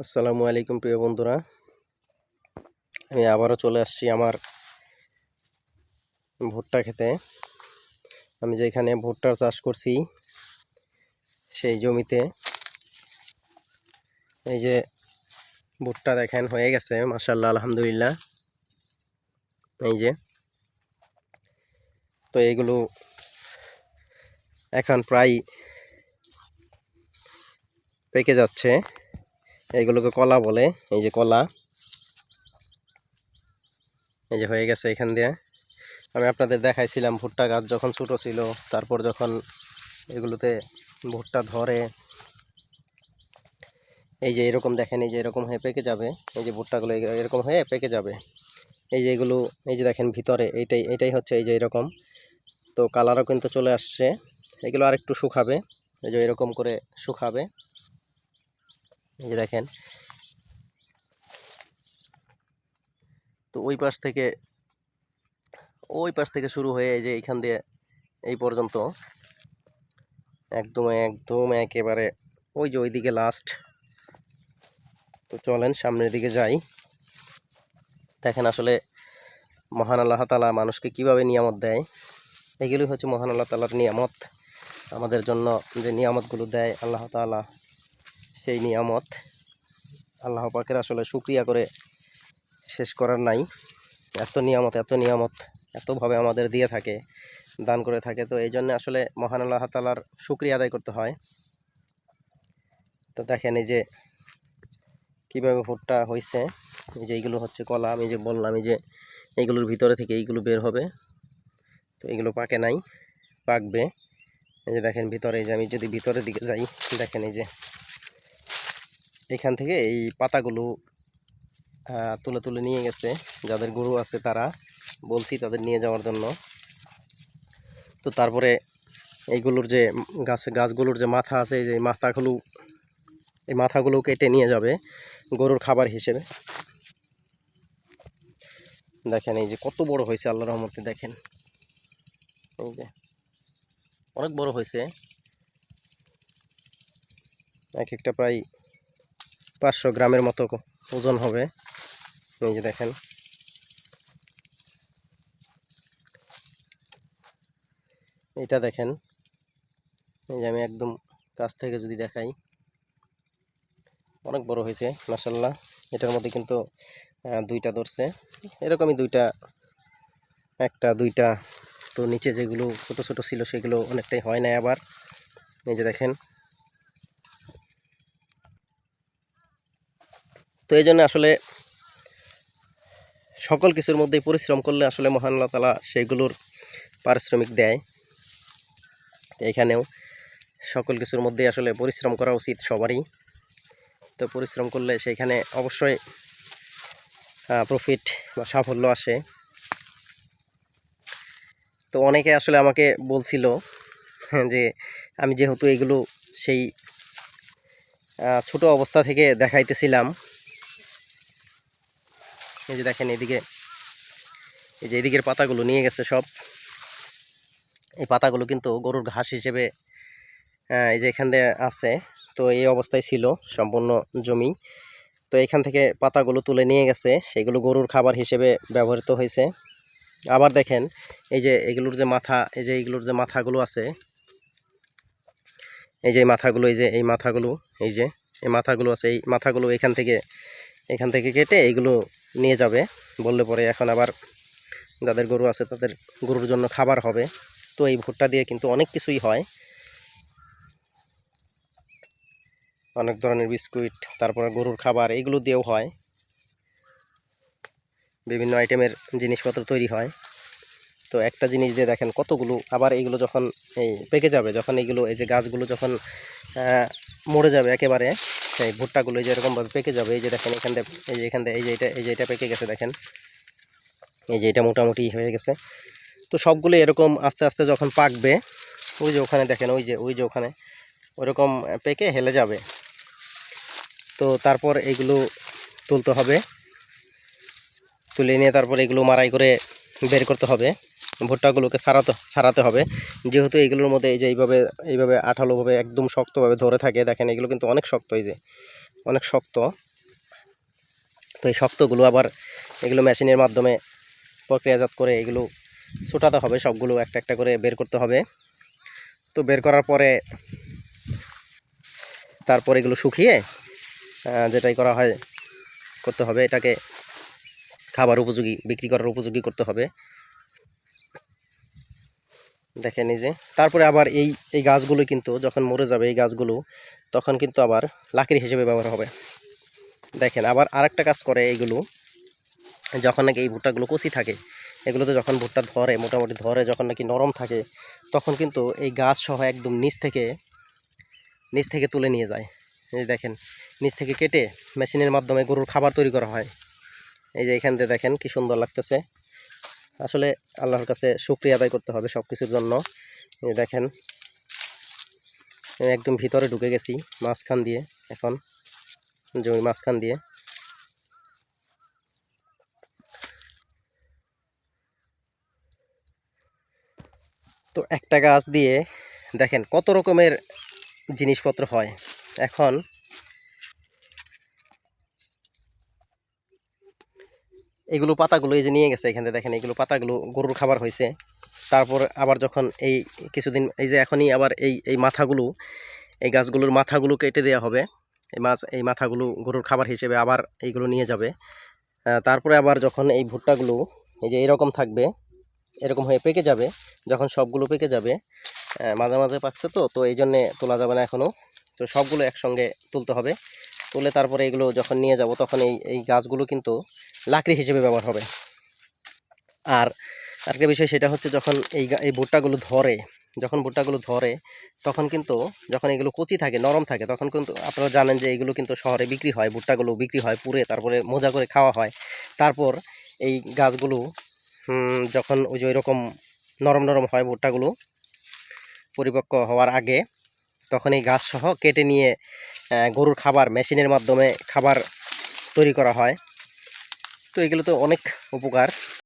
আসসালামু আলাইকুম, প্রিয় বন্ধুরা। আমি আবারও চলে আসছি আমার ভুট্টা খেতে। আমি যেখানে ভুট্টার চাষ করছি, সেই জমিতে। এই যে ভুট্টা দেখেন, হয়ে গেছে মাসাল্লাহ আলহামদুলিল্লাহ। এই যে। তো এইগুলো এখন প্রায় পেকে যাচ্ছে। এইগুলোকে কলা বলে, এই যে কলা। এই যে হয়ে গেছে এখান দিয়ে। আমি আপনাদের দেখাইছিলাম ভুট্টা গাছ যখন ছোটো ছিল, তারপর যখন এগুলোতে ভুট্টা ধরে, এই যে এরকম দেখেন, এই যে এরকম হয়ে পেকে যাবে, এই যে ভুট্টাগুলো এরকম হয়ে পেকে যাবে। এই যে এগুলো, এই যে দেখেন ভিতরে, এইটাই এটাই হচ্ছে এই যে এরকম। তো কালারও কিন্তু চলে আসছে। এগুলো আরেকটু শুকাবে, এই যে এরকম করে শুকাবে। এই যে দেখেন। তো ওই পাশ থেকে, ওই পাশ থেকে শুরু হয়ে এই যে এইখান দিয়ে এই পর্যন্ত একদম একদম একেবারে ওই যে ওইদিকে লাস্ট তো চলেন সামনের দিকে যাই। দেখেন আসলে মহান আল্লাহ তালা মানুষকে কীভাবে নিয়ামত দেয়। এগুলি হচ্ছে মহান আল্লাহ তালার নিয়ামত। আমাদের জন্য যে নিয়ামতগুলো দেয় আল্লাহ তাআলা। সেই নিয়ামত। আল্লাহ পাকের আসলে শুক্রিয়া করে শেষ করার নাই। এত নিয়ামত এত নিয়ামত, এতভাবে আমাদের দিয়ে থাকে, দান করে থাকে। তো এই জন্য আসলে মহান আল্লাহ তালার শুক্রিয়া আদায় করতে হয়। তো দেখেন এই যে কীভাবে ভুট্টা হয়েছে এই যে এইগুলো হচ্ছে কলা, আমি যে বললাম এই যে এইগুলোর ভিতরে থেকে এইগুলো বের হবে। তো এইগুলো পাকে নাই, পাকবে। এই যে দেখেন ভিতরে, এই যে আমি যদি ভিতরের দিকে যাই, দেখেন এই যে এখান থেকে এই পাতাগুলো তুলে তুলে নিয়ে গেছে। যাদের গরু আছে তারা, বলছি তাদের নিয়ে যাওয়ার জন্য। তো তারপরে এইগুলোর যে গাছ, গাছগুলোর যে মাথা আছে, এই যে মাথাগুলো, এই মাথাগুলো কেটে নিয়ে যাবে গরুর খাবার হিসেবে। দেখেন এই যে কত বড় হয়েছে আল্লাহ রহমতে দেখেন। এই যে অনেক বড় হয়েছে। এক একটা প্রায় পাঁচশো গ্রামের মতো ওজন হবে। এই যে দেখেন। এটা দেখেন। এই যে আমি একদম কাছ থেকে যদি দেখাই, অনেক বড় হয়েছে মাসাল্লাহ এটার মধ্যে কিন্তু দুইটা ধরছে। এরকমই দুইটা, একটা, দুইটা। তো নিচে যেগুলো ছোট ছোট ছিল, সেগুলো অনেকটাই হয় না আবার। এই যে দেখেন। তো এই জন্য আসলে সকল কিছুর মধ্যেই পরিশ্রম করলে আসলে মহান আল্লাহ তালা সেইগুলোর পারিশ্রমিক দেয়। এখানেও সকল কিছুর মধ্যেই আসলে পরিশ্রম করা উচিত সবারই। তো পরিশ্রম করলে সেইখানে অবশ্যই প্রফিট বা সাফল্য আসে। তো অনেকে আসলে আমাকে বলছিল যে, আমি যেহেতু এগুলো সেই ছোট অবস্থা থেকে দেখাইতেছিলাম এই যে দেখেন এদিকে, এই যে এদিকের পাতাগুলো নিয়ে গেছে সব। এই পাতাগুলো কিন্তু গরুর ঘাস হিসেবে এই যে এখান দিয়ে আছে, তো এই অবস্থায় ছিল সম্পূর্ণ জমি। তো এখান থেকে পাতাগুলো তুলে নিয়ে গেছে, সেগুলো গরুর খাবার হিসেবে ব্যবহৃত হয়েছে। আবার দেখেন, এই যে এগুলোর যে মাথা, এই যে এইগুলোর যে মাথাগুলো আছে, এই যে মাথাগুলো, এই যে এই মাথাগুলো, এই যে এই মাথাগুলো আছে, এই মাথাগুলো এখান থেকে এখান থেকে কেটে এইগুলো নিয়ে যাবে। বললে পরে এখন আবার যাদের গরু আছে তাদের গরুর জন্য খাবার হবে। তো এই ভুট্টা দিয়ে কিন্তু অনেক কিছুই হয়। অনেক ধরনের বিস্কুট, তারপরে গরুর খাবার এইগুলো দিয়েও হয়। বিভিন্ন আইটেমের জিনিসপত্র তৈরি হয়। তো একটা জিনিস দিয়ে দেখেন কতগুলো, আবার এইগুলো যখন এই পেকে যাবে, যখন এইগুলো এই যে গাছগুলো যখন মরে যাবে একেবারে। এই ভুট্টাগুলো এই যে এরকমভাবে পেকে যাবে। এই যে দেখেন এখান থেকে এই যে এখান থেকে এই যে এটা, এই যে এটা পেকে গেছে দেখেন। এই যে এটা মোটামুটি হয়ে গেছে। তো সবগুলো এরকম আস্তে আস্তে যখন পাকবে, ওই যে ওখানে দেখেন, ওই যে ওই যে ওখানে ওরকম পেকে হেলে যাবে। তো তারপর এগুলো তুলতে হবে। তুলে নিয়ে তারপর এগুলো মারাই করে বের করতে হবে। ভুট্টাগুলোকে ছাড়াতে ছাড়াতে হবে। যেহেতু এগুলোর মধ্যে এই যে এইভাবে এইভাবে আঠালোভাবে একদম শক্তভাবে ধরে থাকে, দেখেন এগুলো কিন্তু অনেক শক্ত এই যে, অনেক শক্ত। তো এই শক্তগুলো আবার এগুলো মেশিনের মাধ্যমে প্রক্রিয়াজাত করে এগুলো ছোটাতে হবে, সবগুলো একটা একটা করে বের করতে হবে। তো বের করার পরে তারপর এগুলো শুকিয়ে যেটাই করা হয় করতে হবে, এটাকে খাবার উপযোগী, বিক্রি করার উপযোগী করতে হবে। দেখেন এই যে। তারপরে আবার এই এই গাছগুলো কিন্তু যখন মরে যাবে, এই গাছগুলো, তখন কিন্তু আবার লাকড়ি হিসেবে ব্যবহার হবে। দেখেন, আবার আরেকটা কাজ করে এইগুলো যখন নাকি এই ভুট্টাগুলো কচি থাকে, এগুলোতে যখন ভুট্টা ধরে, মোটামুটি ধরে যখন নাকি নরম থাকে, তখন কিন্তু এই গাছ সহ একদম নিচ থেকে নিচ থেকে তুলে নিয়ে যায়। এই দেখেন, নিচ থেকে কেটে মেশিনের মাধ্যমে গরুর খাবার তৈরি করা হয়। এই যে এখান থেকে দেখেন কি সুন্দর লাগতেছে। আসলে আল্লাহর কাছে শুক্রিয়া আদায় করতে হবে সব কিছুর জন্য দেখেন, একদম ভিতরে ঢুকে গেছি, মাঝখান দিয়ে এখন জমি মাঝখান দিয়ে। তো একটা গাছ দিয়ে দেখেন কত রকমের জিনিসপত্র হয়। এখন এগুলো পাতাগুলো এই যে নিয়ে গেছে এখানে দেখেন, এগুলো পাতাগুলো গরুর খাবার হয়েছে। তারপর আবার যখন এই কিছুদিন, এই যে এখনই আবার এই এই মাথাগুলো, এই গাছগুলোর মাথাগুলো কেটে দেওয়া হবে। এই মাছ, এই মাথাগুলো গরুর খাবার হিসেবে আবার এইগুলো নিয়ে যাবে। তারপরে আবার যখন এই ভুট্টাগুলো, এই যে এরকম থাকবে, এরকম হয়ে পেকে যাবে, যখন সবগুলো পেকে যাবে মাঝে মাঝে পাকছে তো তো এই জন্যে তোলা যাবে না এখনও। তো সবগুলো একসঙ্গে তুলতে হবে। তুলে তারপরে এগুলো যখন নিয়ে যাব, তখন এই এই গাছগুলো কিন্তু লাকড়ি হিসেবে ব্যবহার হবে। আর আরেকটা বিষয় সেটা হচ্ছে যখন এই এই ভুট্টাগুলো ধরে, যখন ভুট্টাগুলো ধরে, তখন কিন্তু যখন এগুলো কচি থাকে, নরম থাকে, তখন কিন্তু আপনারা জানেন যে এগুলো কিন্তু শহরে বিক্রি হয়, ভুট্টাগুলো বিক্রি হয়, পুড়ে তারপরে মোজা করে খাওয়া হয়। তারপর এই গাছগুলো যখন ওই যে ওইরকম নরম নরম হয় ভুট্টাগুলো পরিপক্ক হওয়ার আগে, তখন এই গাছ সহ কেটে নিয়ে গরুর খাবার, মেশিনের মাধ্যমে খাবার তৈরি করা হয়। তো এগুলো তো অনেক উপকার।